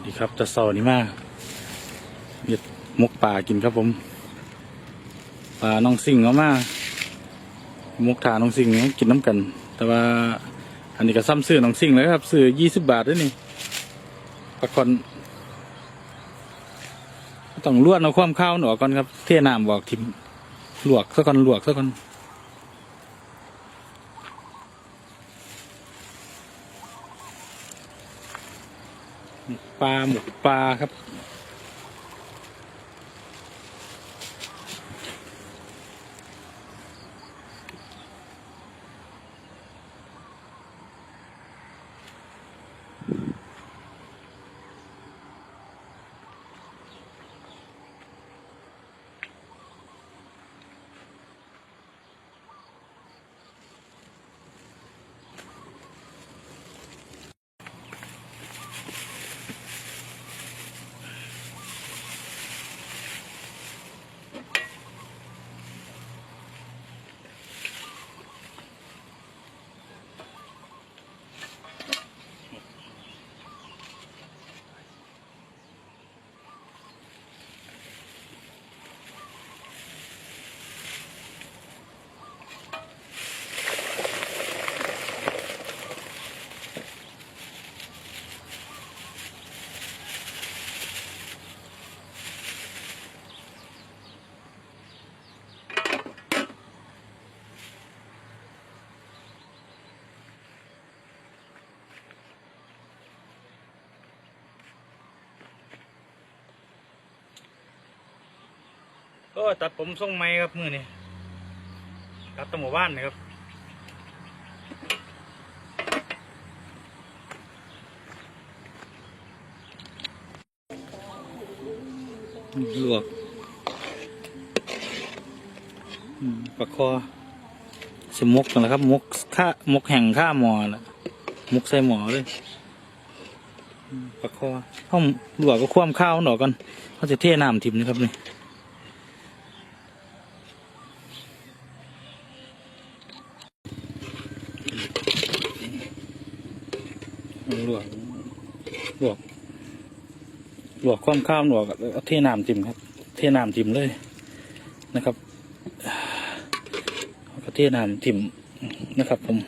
วัสดีครับจะเสาร์นี้มากเห็ดมกป่ากินครับผมป่าน้องสิงเอามามกถาน้องสิงเนี่ยกินน้ำกัน แต่ว่าอันนี้ก็ซ้ำซื้อน้องสิงเลยครับซื้อยี่สิบบาทด้วยนี่ปลาคอนต้องลวดเอาความข้าวหนออกก่อนครับเทน้ำบอกทิมลวกซะก่อนลวกซะก่อน ปลาหมกปลาครับ ก็ตัดผมทรงไม้ครับมือนี่ตัดตะหมู่บ้านนะครับลวกปลาคอสมกกันแล้วครับมกข้ามกแห่งข้าหมอละมกใส่หมอเลยปลาคอห้องลวกก็คว่ำข้าวหน่อก่อนเขาจะเทน้ำทิมนะครับนี่ ลวกลวกลวกความข้าวลวกเอาเทน้ำจิ้มครับ เทน้ำจิ้มเลยนะครับเอาก็เทน้ำจิ้มนะครับ ผม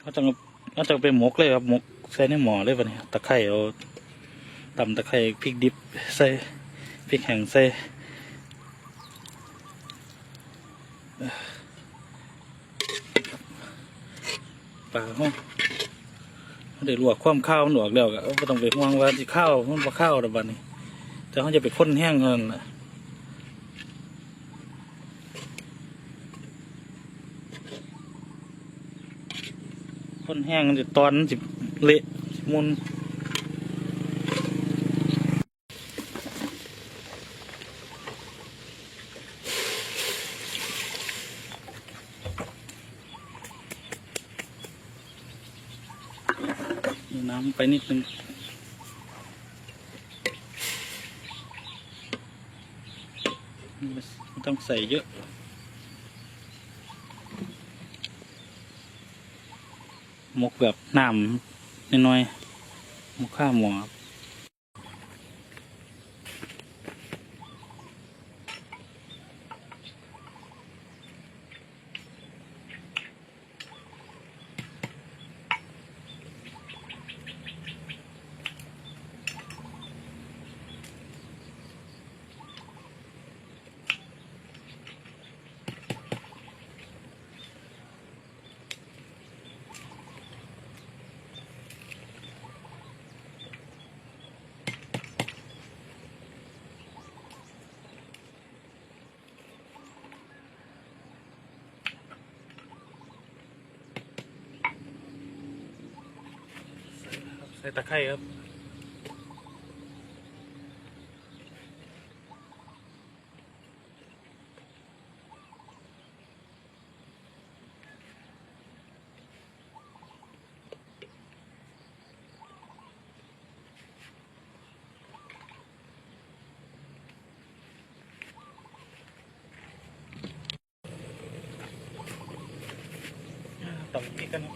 เขาจะเขาจะไปหมกเลยครับหมกใส่ในหม้อเลยปะเนี่ยตะไคร้เอาตำตะไคร้พริกดิบใส่พริกแห้งใส่ ลาห้องเดี๋ยวลวกความข้าวหนวกแล้วก็ต้องไปห่วงว่าที่ข้าวมันปลาข้าวระบาดนี้แต่เขาจะไปค้นแห้งเงินนะค้นแห้งมันจะตอนสิเละสิมุน น้ำไปนิดนึงไม่ต้องใส่เยอะหมกแบบน้ำน้อยๆหมกข้าวหมูครับ ส่ตะไคร้ครับต่งนี้กันครั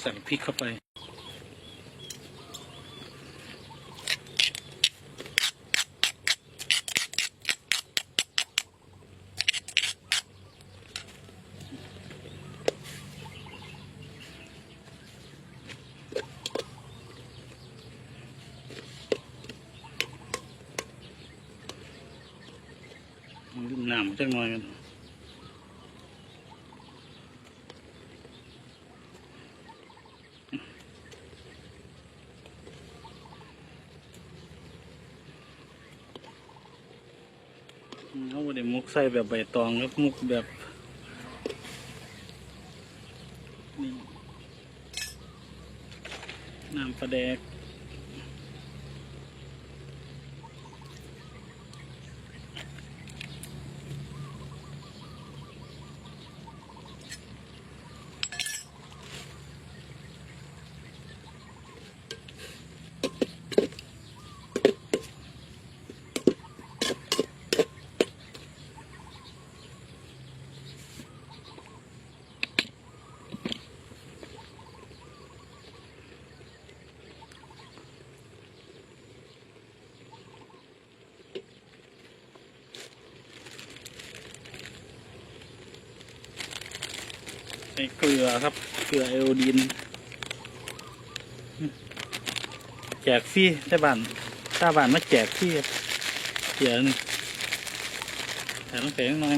ใส่พริกเข้าไป ลืมน้ำจักหน่อยกันเขาไม่ได้มุก ใส่แบบใบตองครับมุกแบบน้ำปลาแดก เกลือครับ เกลือไอโอดีนแจกฟรีใช่บ้านถ้าบ้านมาแจกฟรีเกลือนี่แถมน้ำแข็งหน่อย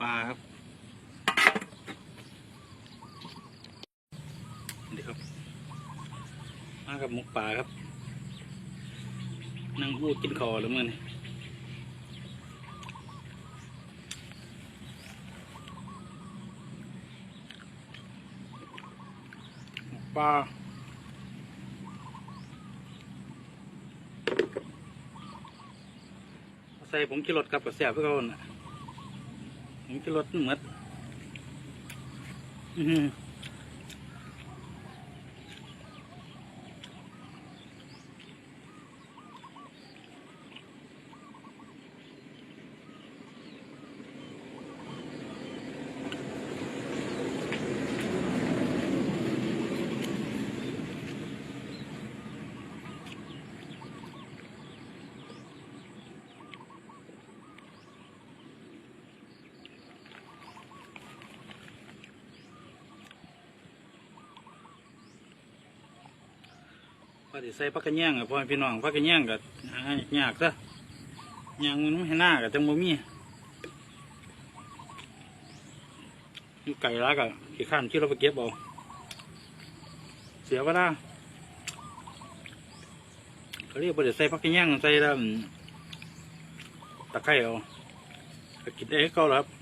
ปลาครับนี่ครับ มากับหมกปลาครับ นั่งพูดกินคอหรือมื่อนี่หมกปลาใส่ผมกินรสกับกระแสเพื่อเขา น่ะผมกินรสเหมือนอือ พอดีใส่พักกระแย่งกับพ่อพี่น้องพักกระแย่งกับหายากซะยางมันไม่ให้หน้ากับจังบ่มีอยู่ไก่ละกับขี้ข้านที่เราไปเก็บเอาเสียเวลาเขาเรียกว่าเดี๋ยวใส่พักกระแย่งใส่แล้วตะไคร้เอาก็กินได้ก็แล้วครับ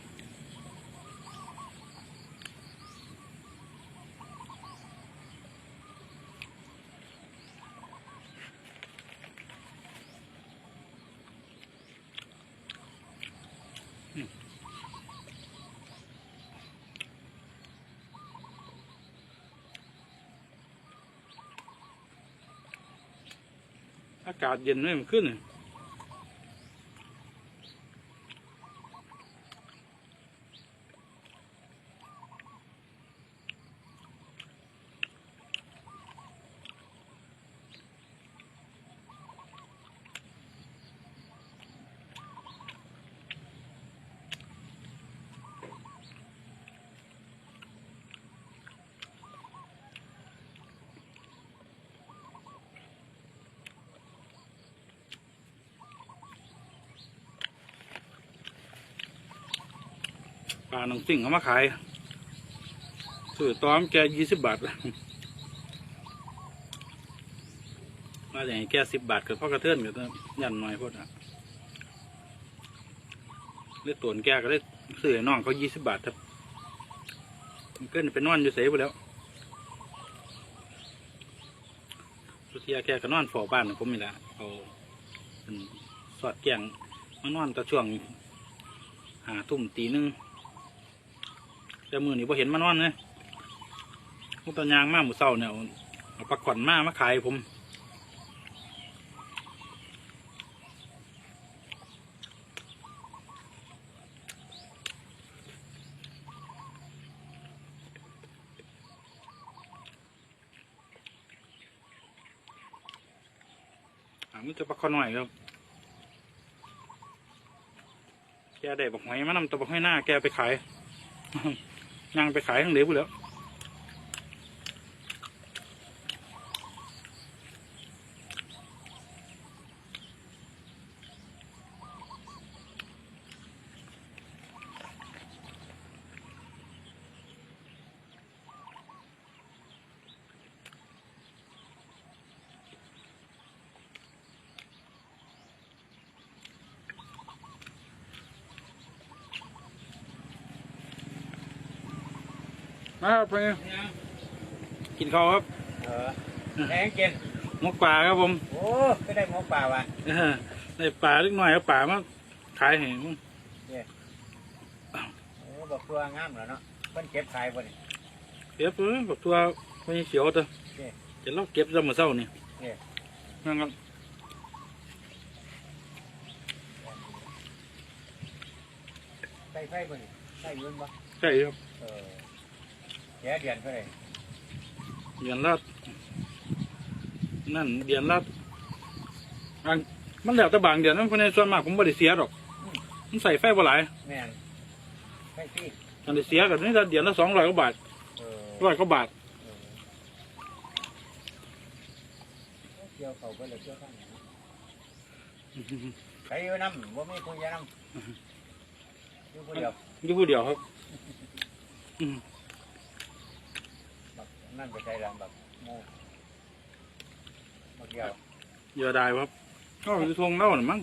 อากาศเย็นไม่มันขึ้น ปลาหนองสิ่งเขามาขายซื้อตอมแกยี่สิบบาทมาอย่างนี้แกสิบบาทกับพ่อกระเทือนกับยันหน่อยพอดอะเลือดตัวแกก็ได้ซื้อน้องเขายี่สิบบาทครับมันเกินไปนอนอยู่เสยไปแล้วสุเทียแกก็นอนฝ่อบ้านของผมนี่แหละเอาสอดแกงมานอนตะช่วงหาทุ่มตีหนึง แต่มือนี่พอเห็นมานอนเลยพวกตยางมากหมูเศร้าเนี่ยเอาปลาขอนมากมาขายผมอ่ามันจะปลาขอนหน่อยครับแกได้บอกหอยมานำตัวบอกหอยหน้าแกไปขาย ย่างไปขายทั้งเหลวไปแล้ว มาครับไปกินข้าวครับเออแหงกินหมกป่าครับผม โอ้ก็ได้หมกป่าว่ะเออได้ป่าเล็กน้อยเอาป่ามาขายให้มึงโอ้บอกตัวงามแล้วเนาะเพิ่นเก็บขายบ่นี่เก็บเออบอกตัวไม่เขียวตัวนี่จะเล่าเก็บจะมาเศร้านี่นี่นั่นครับใส่ไฟบ่นี่ใส่ยืนบ่ใช่ครับเออ แย่เดือนเท่าไหร่เดือนละนั่นเดือนละอันมันแล้วแต่บางเดือนมันคนในส่วนมากผมบริเสียหรอกมันใส่ไฟบ่หลายแม่นใส่ที่อันนี้เสียกับนี่ละเดือนละสองร้อยกว่าบาทเออร้อยกว่าบาทเออเกี่ยวเขาไปเลยเกี่ยวข้างไหนใครอยู่น้ำบ่มีคุยยาน้ำอยู่คนเดียวอยู่ผู้เดียวครับบัก นั่นไปใส่ลำแบบโม่บักเดียวเยอะได้ครับก็ไปทวงเล่าหน่อยมั้ง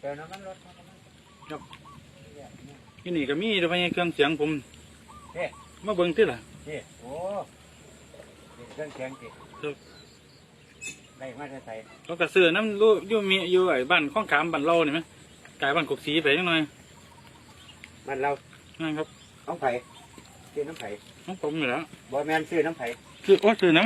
เจอน้ำมันรถน้ำมันรถครับเนี่ยเนี่ยที่นี่ก็มีแต่พยเครื่องเสียงผมเฮ้มาเบิ่งที่ล่ะนี่โอ้เป็นเครื่องเสียงจิครับได้มาจะใส่เขากระเสือน้ำรู้อยู่มีอยู่ไอ้บ้านข้องขามบ้านเราเนี่ยไหม กลายบ้านกบสีไปยังไงมันเรานั่นครับน้องไผ่ซื้อน้ำไผ่ของผมอยู่แล้วบอแมนซื้อน้ำไผ่คือโอ้ซื้อน้